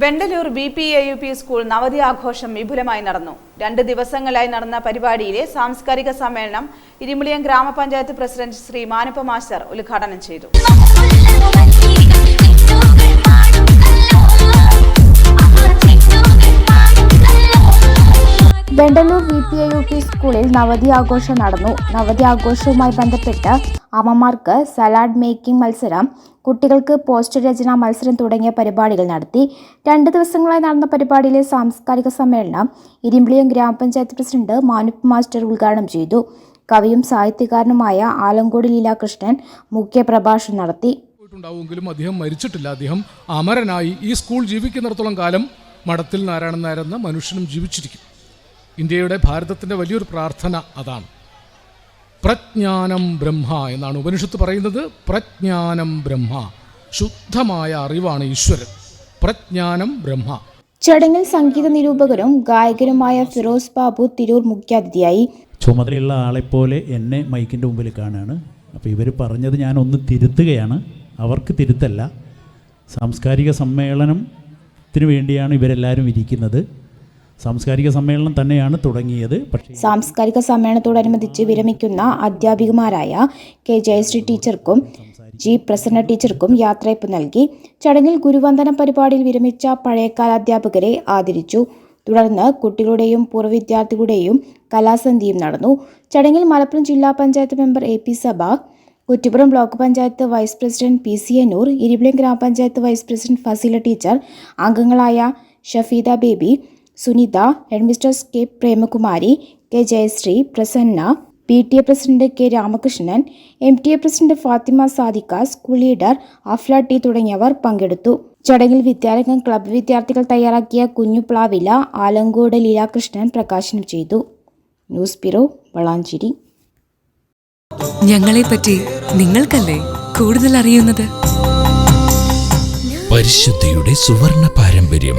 Vendalloor B P A U P school നവതി ആഘോഷം വിപുലമായി നടന്നു. രണ്ട് ദിവസങ്ങളായി നടന്ന പരിപാടിയിലെ സാംസ്കാരിക സമ്മേളനം ഇരുമുളിയം ഗ്രാമപഞ്ചായത്ത് പ്രസിഡന്റ് ശ്രീ മാനപ്പ മാസ്റ്റർ ഉദ്ഘാടനം ചെയ്തു. Vendalloor V P I U P സ്കൂളിൽ നവതി ആഘോഷം നടന്നു. നവതി ആഘോഷവുമായി ബന്ധപ്പെട്ട് അമ്മമാർക്ക് സലാഡ് മേക്കിംഗ് മത്സരം കുട്ടികൾക്ക് പോസ്റ്റർ രചന മത്സരം തുടങ്ങിയ പരിപാടികൾ നടത്തി. രണ്ട് ദിവസങ്ങളായി നടന്ന പരിപാടിയിലെ സാംസ്കാരിക സമ്മേളനം ഇരുമ്പിളിയം ഗ്രാമപഞ്ചായത്ത് പ്രസിഡന്റ് മാനുപ് മാസ്റ്റർ ഉദ്ഘാടനം ചെയ്തു. കവിയും സാഹിത്യകാരനുമായ ആലങ്കോട് ലീലാകൃഷ്ണൻ മുഖ്യപ്രഭാഷണം നടത്തി. ഉണ്ടാവുമെങ്കിലും അദ്ദേഹം മരിച്ചിട്ടില്ല. അദ്ദേഹം അമരനായി ഈ സ്കൂൾ ജീവിക്കുന്നിടത്തോളം കാലം മഠത്തിൽ നാരായണൻ നായരെന്ന മനുഷ്യനും ജീവിച്ചിരിക്കും. ഇന്ത്യയുടെ ഭാരതത്തിന്റെ വലിയൊരു പ്രാർത്ഥന അതാണ്. പ്രജ്ഞാനം ബ്രഹ്മ എന്നാണ് ഉപനിഷത്ത് പറയുന്നത്. പ്രജ്ഞാനം ബ്രഹ്മ ശുദ്ധമായ അറിവാണ് ഈശ്വരൻ. പ്രജ്ഞാനം ബ്രഹ്മ. ചടങ്ങിൽ സംഗീത നിരൂപകരും ഗായകരുമായ ഫിറോസ് ബാബു തിരൂർ മുഖ്യാതിഥിയായി. ചുമതലയുള്ള ആളെപ്പോലെ എന്നെ മൈക്കിന്റെ മുമ്പിൽ കാണുകയാണ് അപ്പോൾ ഇവർ പറഞ്ഞത് ഞാനൊന്ന് തിരുത്തുകയാണ്. അവർക്ക് തിരുത്തല്ല. സാംസ്കാരിക സമ്മേളനത്തിന് വേണ്ടിയാണ് ഇവരെല്ലാവരും ഇരിക്കുന്നത്. സാംസ്കാരിക സമ്മേളനം തന്നെയാണ് തുടങ്ങിയത്. പക്ഷേ സാംസ്കാരിക സമ്മേളനത്തോടനുബന്ധിച്ച് വിരമിക്കുന്ന അധ്യാപികമാരായ കെ ജയശ്രീ ടീച്ചർക്കും ജി പ്രസന്ന ടീച്ചർക്കും യാത്രയപ്പ് നൽകി. ചടങ്ങിൽ ഗുരുവന്ദന പരിപാടിയിൽ വിരമിച്ച പഴയകാല അധ്യാപകരെ ആദരിച്ചു. തുടർന്ന് കുട്ടികളുടെയും പൂർവ വിദ്യാർത്ഥികളുടെയും കലാസന്ധിയും നടന്നു. ചടങ്ങിൽ മലപ്പുറം ജില്ലാ പഞ്ചായത്ത് മെമ്പർ എ പി സഭ Kuttippuram block panchayat vice president P C Anoor ഇരിവിളിയം gramapanchayat vice president Faseela teacher അംഗങ്ങളായ Shafeeda Baby Sunitha headmistress K Premakumari K Jayasree Prasanna P T A president K Ramakrishnan M T A president Fathima Sadiqa school leader Afla T തുടങ്ങിയവർ പങ്കെടുത്തു. ചടങ്ങിൽ വിദ്യാരംഗം club വിദ്യാർത്ഥികൾ തയ്യാറാക്കിയ കുഞ്ഞുപ്ലാവില ആലങ്കോട് ലീലാകൃഷ്ണൻ പ്രകാശനം ചെയ്തു. News bureau Valanchery. ഞങ്ങളെപ്പറ്റി നിങ്ങൾക്കല്ലേ കൂടുതൽ അറിയുന്നത് പരിശുദ്ധിയുടെ സുവർണ പാരമ്പര്യം.